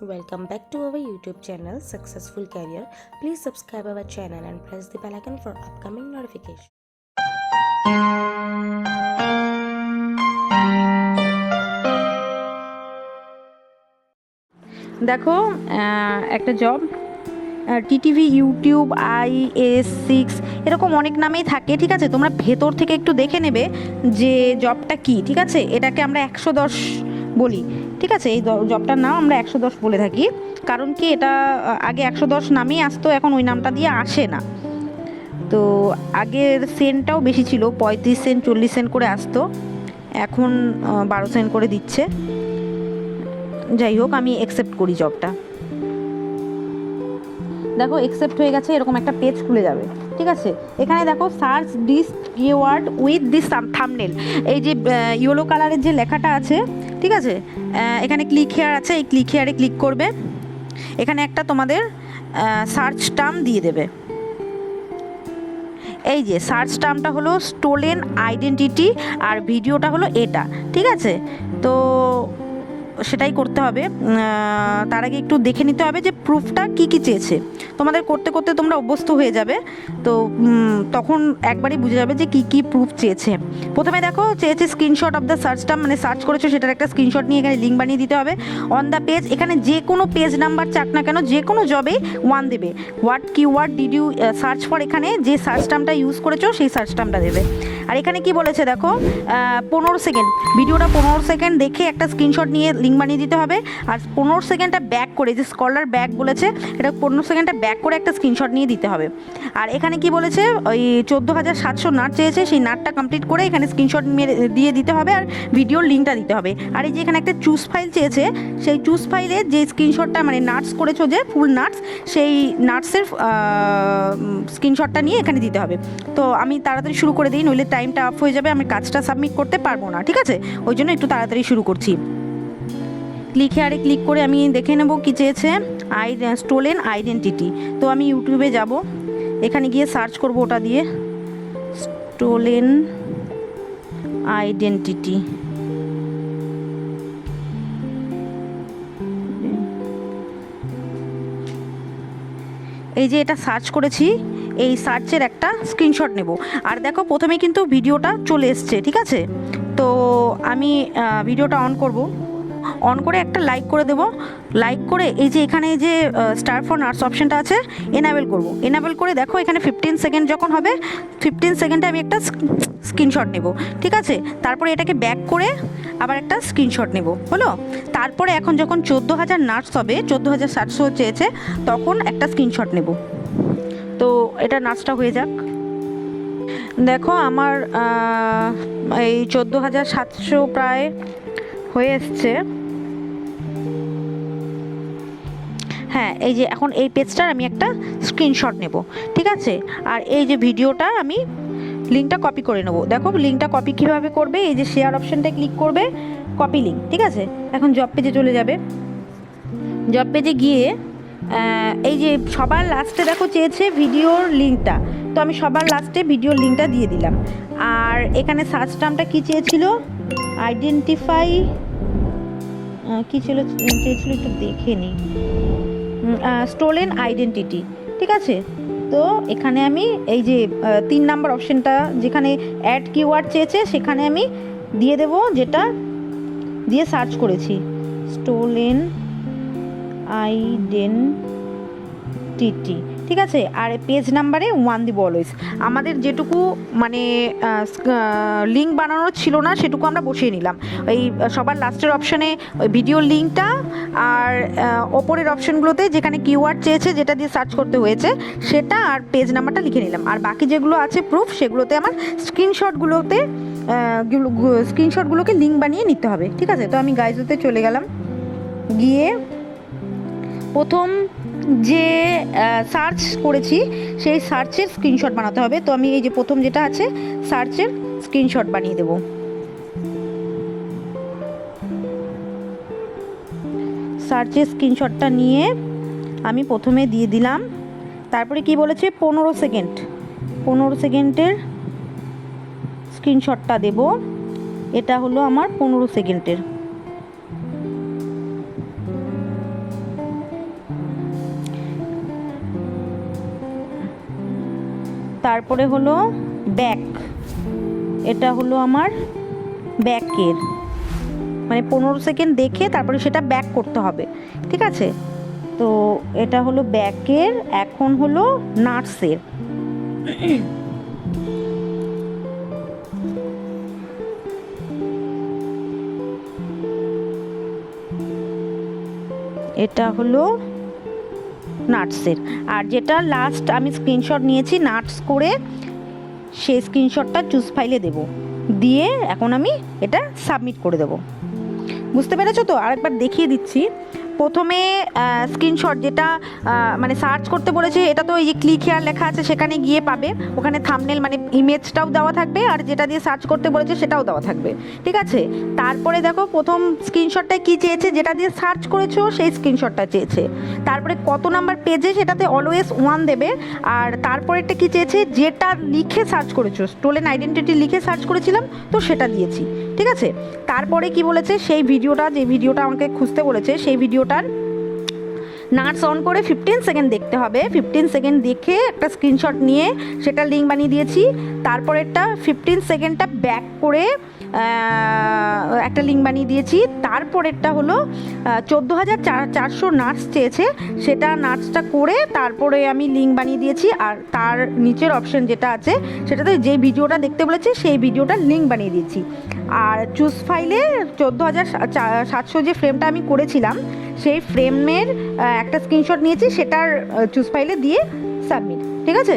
Welcome back to our YouTube channel Successful Career. Please subscribe our channel and press the bell icon for upcoming notifications. দেখো একটা job TTV YouTube I S six এরকম অনেক নামেই থাকে ঠিক আছে তোমরা ভেতর থেকে একটু দেখে নেবে যে জবটা কি ঠিক আছে এটাকে আমরা একশো দশ বলি, ঠিক আছে? এই জবটার নাম আমরা একশো দশ বলে থাকি। কারণ কি এটা আগে একশো দশ নামেই আসতো, এখন ওই নামটা দিয়ে আসে না। তো আগের সেন্টটাও বেশি ছিল, পঁয়ত্রিশ সেন্ট, চল্লিশ সেন্ট করে আসতো। এখন বারো সেন্ট করে দিচ্ছে। যাই হোক, আমি অ্যাকসেপ্ট করি জবটা দেখো অ্যাকসেপ্ট হয়ে গেছে, এরকম একটা পেজ খুলে যাবে। ঠিক আছে? এখানে দেখো search this keyword with this thumbnail এই যে ইয়েলো কালারের যে লেখাটা আছে, ঠিক আছে? এখানে ক্লিক হেয়ার আছে, এই ক্লিক হেয়ারে ক্লিক করবে। এখানে একটা তোমাদের সার্চ টার্ম দিয়ে দেবে। এই যে সার্চ টার্মটা হলো স্টোলেন আইডেন্টিটি আর ভিডিওটা হলো এটা। ঠিক আছে? তো সেটাই করতে হবে। তার আগে একটু দেখে নিতে হবে যে প্রুফটা কি কি চেয়েছে। তোমাদের করতে করতে তোমরা অভ্যস্ত হয়ে যাবে। তো তখন একবারই বুঝে যাবে যে কি কি প্রুফ চেয়েছে। প্রথমে দেখো, চেয়েছে স্ক্রিনশট অফ দ্য সার্চটা মানে সার্চ করেছ সেটার একটা স্ক্রিনশট নিয়ে এখানে লিঙ্ক বানিয়ে দিতে হবে। অন দ্য পেজ এখানে যে কোনো পেজ নাম্বার চাক না কেন, যে কোনো জবে ওয়ান দেবে। What keyword did you search for এখানে, যে সার্চ টার্মটা ইউজ করেছ, সেই সার্চ টার্মটা দেবে। আর এখানে কি বলেছে দেখো পনেরো সেকেন্ড ভিডিওটা পনেরো সেকেন্ড দেখে একটা স্ক্রিনশট নিয়ে লিঙ্ক বানিয়ে দিতে হবে। আর পনেরো সেকেন্ডটা ব্যাক করে, যে স্কলার ব্যাক বলেছে, এটা পনেরো সেকেন্ডটা ব্যাক করে একটা স্ক্রিনশট নিয়ে দিতে হবে। আর এখানে কি বলেছে? ওই চোদ্দ হাজার সাতশো নাট চেয়েছে, সেই নাটটা কমপ্লিট করে এখানে স্ক্রিনশট দিয়ে দিতে হবে আর ভিডিওর লিঙ্কটা দিতে হবে। আর এই যে এখানে একটা চুজ ফাইল চেয়েছে, সেই চুজ ফাইলে যে স্ক্রিনশটটা মানে নাটস করেছ যে ফুল নাটস সেই নাটসের স্ক্রিনশটটা নিয়ে এখানে দিতে হবে। তো আমি তাড়াতাড়ি শুরু করে দিই, নইলে টাইমটা অফ হয়ে যাবে, আমি কাজটা সাবমিট করতে পারব না, ঠিক আছে? ওই জন্য একটু তাড়াতাড়ি শুরু করছি। ক্লিক হেয়ারে ক্লিক করে আমি দেখে নেব কি চেয়েছে আই স্টোলেন আইডেন্টিটি তো আমি ইউটিউবে যাব। এখানে গিয়ে সার্চ করব ওটা দিয়ে। স্টোলেন আইডেন্টিটি এই যে এটা সার্চ করেছি, এই সার্চের একটা স্ক্রিনশট নেব। আর দেখো, প্রথমে কিন্তু ভিডিওটা চলে এসছে, ঠিক আছে? তো আমি ভিডিওটা অন করব। অন করে একটা লাইক করে দেব। লাইক করে এই যে এখানে যে স্টার ফর নার্স অপশনটা আছে এনাবেল করব। এনাবেল করে দেখো এখানে ফিফটিন সেকেন্ড যখন হবে ফিফটিন সেকেন্ডে আমি একটা স্ক্রিনশট নেব, ঠিক আছে? তারপরে এটাকে ব্যাক করে আবার একটা স্ক্রিনশট নেব, হলো? তারপরে এখন যখন চোদ্দ হাজার নার্স হবে, চোদ্দ হাজার সাতশো চেয়েছে, তখন একটা স্ক্রিনশট নেব। তো এটা নার্সটা হয়ে যাক। দেখো আমার এই চোদ্দ হাজার সাতশো প্রায় হয়ে এসছে। হ্যাঁ এই যে এখন এই পেজটার আমি একটা স্ক্রিনশট নেব, ঠিক আছে? আর এই যে ভিডিওটা আমি লিঙ্কটা কপি করে নেব। দেখো লিঙ্কটা কপি কীভাবে করবে? এই যে শেয়ার অপশানটা ক্লিক করবে কপি লিঙ্ক ঠিক আছে? এখন জব পেজে চলে যাবে। জব পেজে গিয়ে এই যে সবার লাস্টে দেখো চেয়েছে ভিডিওর লিঙ্কটা তো আমি সবার লাস্টে ভিডিওর লিঙ্কটা দিয়ে দিলাম। আর এখানে সার্চ টার্মটা কী চেয়েছিল? আইডেন্টিফাই কী ছিল? চেয়েছিল একটু দেখে নিই স্টোলেন আইডেন্টিটি ঠিক আছে? তো এখানে আমি এই যে তিন নাম্বার অপশনটা যেখানে অ্যাড কিওয়ার্ড চেয়েছে, সেখানে আমি দিয়ে দেব যেটা দিয়ে সার্চ করেছি। স্টোলেন আইডেন্টিটি ঠিক আছে? আর পেজ নাম্বারে ওয়ান দিব অলওয়েজ আমাদের যেটুকু মানে লিঙ্ক বানানোর ছিল না সেটুকু আমরা বসিয়ে নিলাম। আহ, সবার লাস্টের অপশানে ওই ভিডিওর লিঙ্কটা আর ওপরের অপশানগুলোতে যেখানে কিওয়ার্ড চেয়েছে যেটা দিয়ে সার্চ করতে হয়েছে সেটা আর পেজ নাম্বারটা লিখে নিলাম। আর বাকি যেগুলো আছে প্রুফ সেগুলোতে আমার স্ক্রিনশটগুলোতে স্ক্রিনশটগুলোকে লিঙ্ক বানিয়ে নিতে হবে। ঠিক আছে? তো আমি গাইজোতে চলে গেলাম। গিয়ে প্রথম যে সার্চ করেছি, সেই সার্চের স্ক্রিনশট বানাতে হবে। তো আমি এই যে প্রথম যেটা আছে সার্চের স্ক্রিনশট বানিয়ে দেব। সার্চের স্ক্রিনশটটা নিয়ে আমি প্রথমে দিয়ে দিলাম। তারপরে কি বলেছে? পনেরো সেকেন্ড পনেরো সেকেন্ডের স্ক্রিনশটটা দেব। এটা হলো আমার পনেরো সেকেন্ডের তারপরে হলো ব্যাক এটা হলো আমার ব্যাকের মানে পনেরো সেকেন্ড দেখে তারপরে সেটা ব্যাক করতে হবে, ঠিক আছে? তো এটা হলো ব্যাকের এখন হলো নার্সের এটা হলো নাটসের। আর যেটা লাস্ট আমি স্ক্রিনশট নিয়েছি, নাটস করে সেই স্ক্রিনশটটা চুজ ফাইলে দেব। দিয়ে এখন আমি এটা সাবমিট করে দেব। বুঝতে পেরেছ তো? আরেকবার দেখিয়ে দিচ্ছি। প্রথমে স্ক্রিনশট যেটা মানে সার্চ করতে বলেছে, এটা তো এই যে ক্লিক হেয়ার লেখা আছে, সেখানে গিয়ে পাবে। ওখানে থামনেল মানে ইমেজটাও দেওয়া থাকবে, আর যেটা দিয়ে সার্চ করতে বলেছে, সেটাও দেওয়া থাকবে। ঠিক আছে? তারপরে দেখো, প্রথম স্ক্রিনশটটা কি চেয়েছে, যেটা দিয়ে সার্চ করেছ, সেই স্ক্রিনশটটা চেয়েছে। তারপরে কত নাম্বার পেজে সেটাতে অলওয়েজ ওয়ান দেবে। আর তারপরেরটা কি চেয়েছে, যেটা লিখে সার্চ করেছ স্টোলেন আইডেন্টিটি লিখে সার্চ করেছিলাম, তো সেটা দিয়েছি। ঠিক আছে? তারপরে কি বলেছে, সেই ভিডিওটা, যে ভিডিওটা আমাকে খুঁজতে বলেছে, সেই ভিডিওটার নাটস অন করে ফিফটিন সেকেন্ড দেখতে হবে। ফিফটিন সেকেন্ড দেখে একটা স্ক্রিনশট নিয়ে সেটা লিঙ্ক বানিয়ে দিয়েছি। তারপরেরটা ফিফটিন সেকেন্ডটা ব্যাক করে একটা লিঙ্ক বানিয়ে দিয়েছি। তারপরেরটা হলো চোদ্দ হাজার চারশো নার্স চেয়েছে। সেটা নাটসটা করে তারপরে আমি লিঙ্ক বানিয়ে দিয়েছি। আর তার নিচের অপশন যেটা আছে, সেটাতে যে ভিডিওটা দেখতে বলেছে, সেই ভিডিওটার লিঙ্ক বানিয়ে দিয়েছি। আর চুজ ফাইলে চোদ্দ হাজার সাতশো যে ফ্রেমটা আমি করেছিলাম সেই ফ্রেমের একটা স্ক্রিনশট নিয়েছি সেটার চুজ ফাইলে দিয়ে সাবমিট ঠিক আছে?